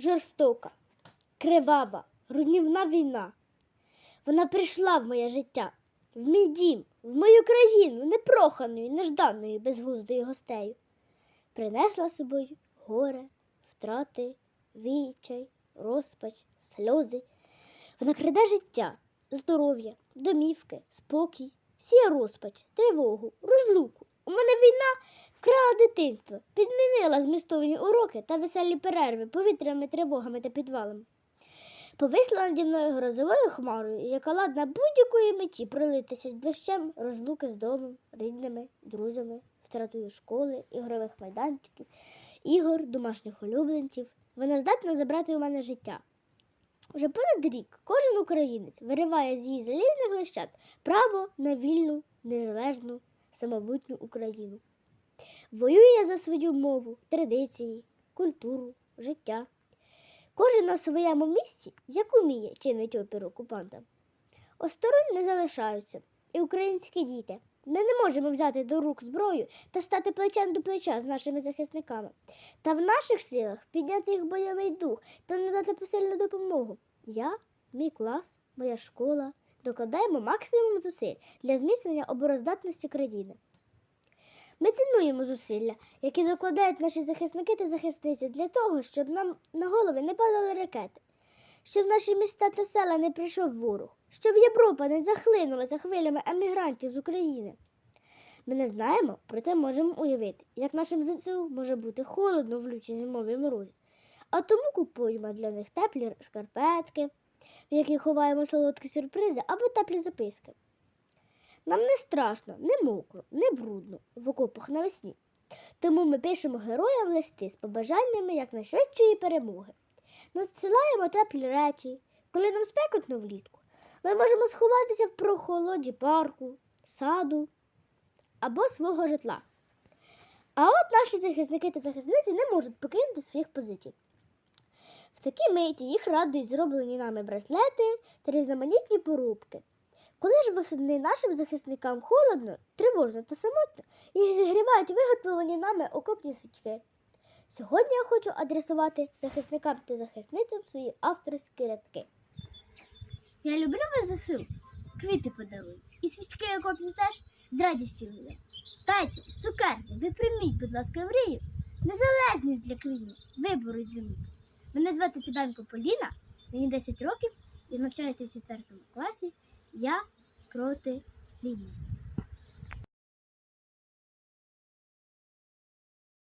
жорстока, кривава, руйнівна війна. Вона прийшла в моє життя, в мій дім, в мою країну, непроханою, нежданою, безглуздою гостею. Принесла з собою горе, втрати, відчай, розпач, сльози. Вона краде життя, здоров'я, домівки, спокій, сіє розпач, тривогу, розлуку. У мене війна вкрала дитинство, підмінила змістовні уроки та веселі перерви повітрями, тривогами та підвалами. Повисла наді мною грозовою хмарою, яка ладна будь-якої меті пролитися дощем розлуки з домом, рідними, друзями, втратою школи, ігрових майданчиків, ігор, домашніх улюбленців. Вона здатна забрати у мене життя. Вже понад рік кожен українець вириває з її залізних лищат право на вільну, незалежну, самобутню Україну. Воює за свою мову, традиції, культуру, життя. Кожен на своєму місці, як уміє, чинить опір окупантам. Осторонь не залишаються і українські діти. Ми не можемо взяти до рук зброю та стати плечем до плеча з нашими захисниками. Та в наших силах підняти їх бойовий дух та надати посильну допомогу. Я, мій клас, моя школа докладаємо максимум зусиль для зміцнення обороздатності країни. Ми цінуємо зусилля, які докладають наші захисники та захисниці для того, щоб нам на голови не падали ракети, щоб наші міста та села не прийшов ворог, щоб Європа не захлинулася хвилями емігрантів з України. Ми не знаємо, проте можемо уявити, як нашим ЗСУ може бути холодно в лючі зимові морозі. А тому купуємо для них теплі шкарпетки, в яких ховаємо солодкі сюрпризи або теплі записки. Нам не страшно, не мокро, не брудно в окопах навесні. Тому ми пишемо героям листи з побажаннями якнайшвидшої перемоги. Надсилаємо теплі речі, коли нам спекотно влітку. Ми можемо сховатися в прохолоді парку, саду або свого житла. А от наші захисники та захисниці не можуть покинути своїх позицій. В такій миті їх радують зроблені нами браслети та різноманітні порубки. Коли ж восени нашим захисникам холодно, тривожно та самотно, їх зігрівають виготовлені нами окопні свічки. Сьогодні я хочу адресувати захисникам та захисницям свої авторські рядки. Я люблю вас ЗСУ, квіти подарую, і свічки окопні теж з радістю люблю. Петю, цукерки, ви прийміть, будь ласка, мрію, незалежність для країни, виборуть землі. Мене звати Цибенко Поліна, мені 10 років і навчаюся в 4 класі. Я проти війни.